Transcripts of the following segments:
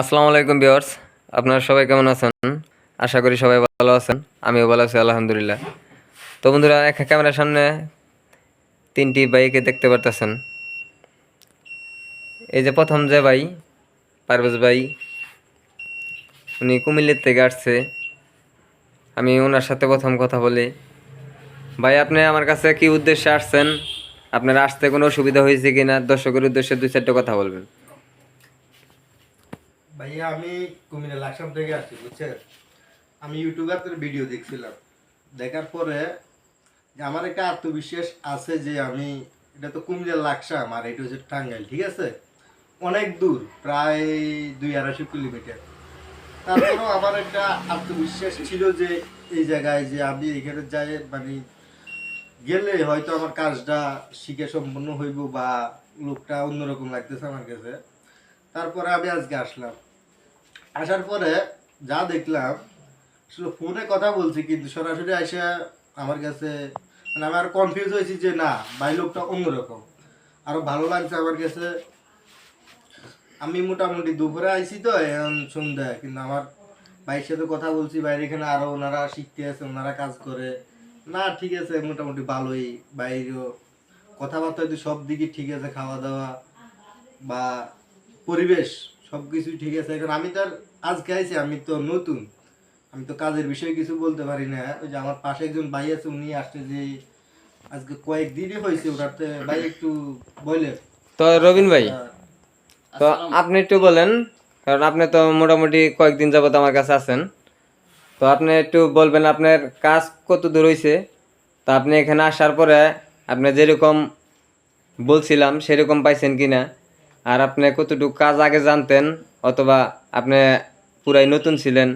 আসসালামু আলাইকুম বিয়ার্স আপনারা সবাই কেমন আছেন? আশা করি সবাই ভালো আছেন, আমিও ভালো আছি, আলহামদুলিল্লাহ। তো বন্ধুরা, এক ক্যামেরার সামনে তিনটি বাইকে দেখতে পারতেছেন। এই যে প্রথম যে ভাই, পারভেজ ভাই, উনি কুমিল্লার থেকে আসছে। আমি ওনার সাথে প্রথম কথা বলি, ভাই, আপনি আমার কাছে কি উদ্দেশ্যে আসছেন? আপনার আসতে কোনো অসুবিধা হয়েছে কিনা? দর্শকের উদ্দেশ্যে দুই চারটে কথা বলবেন। ভাইয়া, আমি কুমিল্লা লাকসাম থেকে আসছি, বুঝছেন? আমি ইউটিউবারদের ভিডিও দেখছিলাম। দেখার পরে আমার একটা আত্মবিশ্বাস আছে যে আমি, এটা তো কুমিল্লা লাকসাম আর এটা হচ্ছে টাঙ্গাইল, ঠিক আছে? অনেক দূর, প্রায় দুই আড়াইশো কিলোমিটার। তারপরেও আমার একটা আত্মবিশ্বাস ছিল যে এই জায়গায় যে আমি এখানে যাই মানে গেলে হয়তো আমার কাজটা শিখে সম্পন্ন হইব বা লোকটা অন্যরকম লাগতেছে আমার কাছে। তারপরে আমি আজকে আসলাম। আসার পরে যা দেখলাম, আসলে ফোনে কথা বলছি, কিন্তু সরাসরি এসে আমার কাছে মানে আমি আর কনফিউজ হয়েছি যে না, ভাই লোকটা অন্যরকম। আরও ভালো লাগছে আমার কাছে। আমি মোটামুটি দুপুরে আইছি তো, এখন সন্ধ্যা, কিন্তু আমার ভাইয়ের সাথে কথা বলছি বাইরে এখানে আরও ওনারা শিখতে আছে, ওনারা কাজ করে। না, ঠিক আছে, মোটামুটি ভালোই বাইরেও কথাবার্তা হয়তো সব দিকে ঠিক আছে, খাওয়া দাওয়া বা পরিবেশ সব কিছুই ঠিক আছে। এখন আমি তো আর আজকে আইছি আমি তো নতুন। আমি তো কাজের বিষয়ে কিছু বলতে পারি না। ওই যে আমার পাশে একজন ভাই আছে উনি আসছে যে আজকে কয়েকদিনই হয়েছে ওটাতে। ভাই একটু বলে। তো রবিন ভাই তো আপনি একটু বলেন কারণ আপনি তো মোটামুটি কয়েকদিন যাবত আমার কাছে আছেন। তো আপনি একটু বলবেন আপনার কাজ কত দূর হয়েছে তো আপনি এখানে আসার পরে আপনি যেরকম বলছিলাম সেরকম পাইছেন কি না আর আপনি কতটুকু কাজ আগে জানতেন অথবা আপনি পুরাই নতুন ছিলেন,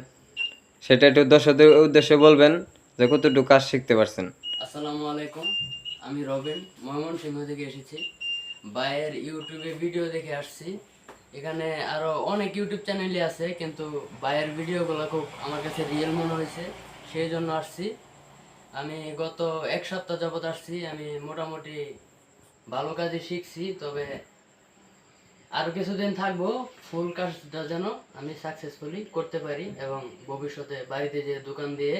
সেটা একটু দর্শকদের উদ্দেশ্যে বলবেন যে কতটুকু কাজ শিখতে পারছেন। আসসালামু আলাইকুম, আমি রবিন, ময়মনসিংহ থেকে এসেছি। বাইয়ের ইউটিউবে ভিডিও দেখে আসছি। এখানে আরও অনেক ইউটিউব চ্যানেলই আছে, কিন্তু বাইয়ের ভিডিওগুলো খুব আমার কাছে রিয়েল মনে হয়েছে, সেই জন্য আসছি। আমি গত এক সপ্তাহ যাবত আসছি, আমি মোটামুটি ভালো কাজই শিখছি, তবে আরও কিছুদিন থাকব, ফুল কাজটা যেন আমি সাকসেসফুলি করতে পারি এবং ভবিষ্যতে বাড়িতে যে দোকান দিয়ে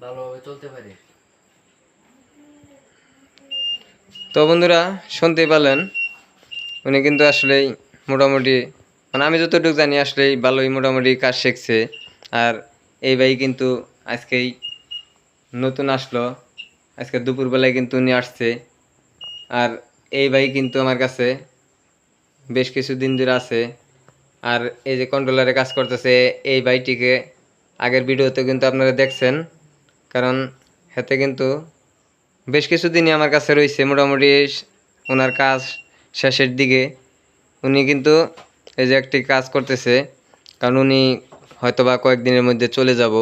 ভালোভাবে চলতে পারি। তো বন্ধুরা, শুনতেই পারলেন, উনি কিন্তু আসলেই মোটামুটি মানে আমি যতটুকু জানি আসলেই ভালোই মোটামুটি কাজ শিখছে। আর এই ভাই কিন্তু আজকেই নতুন আসলো, আজকে দুপুরবেলায় কিন্তু উনি আসছে। আর এই ভাই কিন্তু আমার কাছে বেশ কিছুদিন ধরে আছে। আর এই যে কন্ট্রোলারে কাজ করতেছে, এই ভাইটিকে আগের ভিডিওতে কিন্তু আপনারা দেখছেন। কারণ হাতে কিন্তু বেশ কিছুদিনই আমার কাছে রয়েছে। মোটামুটি ওনার কাজ শেষের দিকে। উনি কিন্তু এই যে একটি কাজ করতেছে, কারণ উনি হয়তোবা কয়েকদিনের মধ্যে চলে যাব।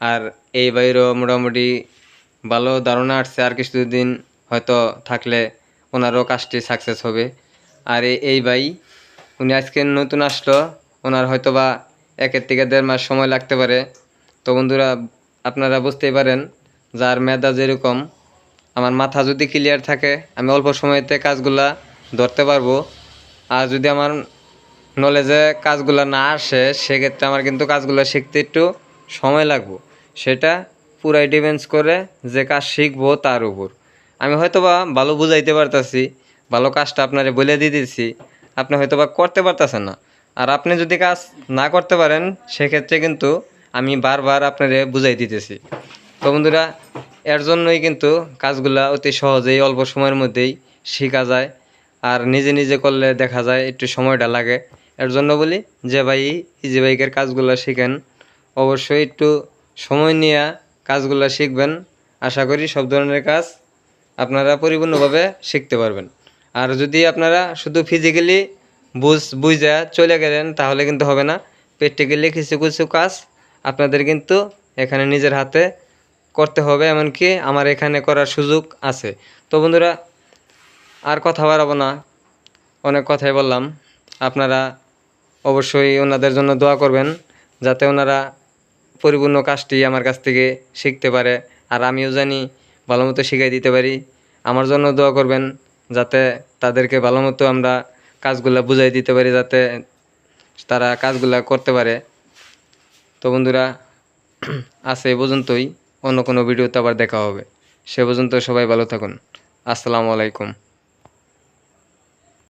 আর এই বাইরও মোটামুটি ভালো ধারণা আসছে। আর কিছুদিন হয়তো থাকলে ওনারও কাজটি সাকসেস হবে। আর এই- ভাই, উনি আজকে নতুন আসলো। ওনার হয়তোবা একের থেকে দেড় মাস সময় লাগতে পারে। তো বন্ধুরা, আপনারা বুঝতেই পারেন, যার মেধা যেরকম, আমার মাথা যদি ক্লিয়ার থাকে, আমি অল্প সময়তে কাজগুলা ধরতে পারব। আর যদি আমার নলেজে কাজগুলো না আসে, সেক্ষেত্রে আমার কিন্তু কাজগুলো শিখতে একটু সময় লাগবো। সেটা পুরাই ডিপেন্ডস করে যে কাজ শিখব তার উপর। আমি হয়তোবা ভালো বুঝাইতে পারতাছি ভালো কাজটা আপনারে বলে দিতেছি আপনি হয়তো বা করতে পারতেছেন না। আর আপনি যদি কাজ না করতে পারেন, সেক্ষেত্রে কিন্তু আমি বারবার আপনারে বুঝাই দিতেছি। তো বন্ধুরা, এর জন্যই কিন্তু কাজগুলা অতি সহজেই অল্প সময়ের মধ্যেই শেখা যায়, আর নিজে নিজে করলে দেখা যায় একটু সময়টা লাগে। এর জন্য বলি যে ভাই ইজি বাইকের কাজগুলো শিখেন, অবশ্যই একটু সময় নিয়ে কাজগুলো শিখবেন। আশা করি সব ধরনের কাজ আপনারা পরিপূর্ণভাবে শিখতে পারবেন। আর যদি আপনারা শুধু ফিজিক্যালি বুঝ, বুঝে চলে গেলেন, তাহলে কিন্তু হবে না। প্র্যাকটিক্যালি কিছু কিছু কাজ আপনাদের কিন্তু এখানে নিজের হাতে করতে হবে, এমনকি আমার এখানে করার সুযোগ আছে। তো বন্ধুরা, আর কথা বাড়াবো না। অনেক কথাই বললাম। আপনারা অবশ্যই ওনাদের জন্য দোয়া করবেন, যাতে ওনারা পরিপূর্ণ কাজটি আমার কাছ থেকে শিখতে পারে। আর আমিও জানি ভালো মতো শিখাই দিতে পারি। আমার জন্য দোয়া করবেন। যাতে তাদেরকে ভালো মতো আমরা কাজগুলা বুঝাই দিতে পারি, যাতে তারা কাজগুলা করতে পারে। তো বন্ধুরা আছে এ পর্যন্তই। অন্য কোনো ভিডিওতে আবার দেখা হবে। সে পর্যন্ত সবাই ভালো থাকুন। আসসালামু আলাইকুম।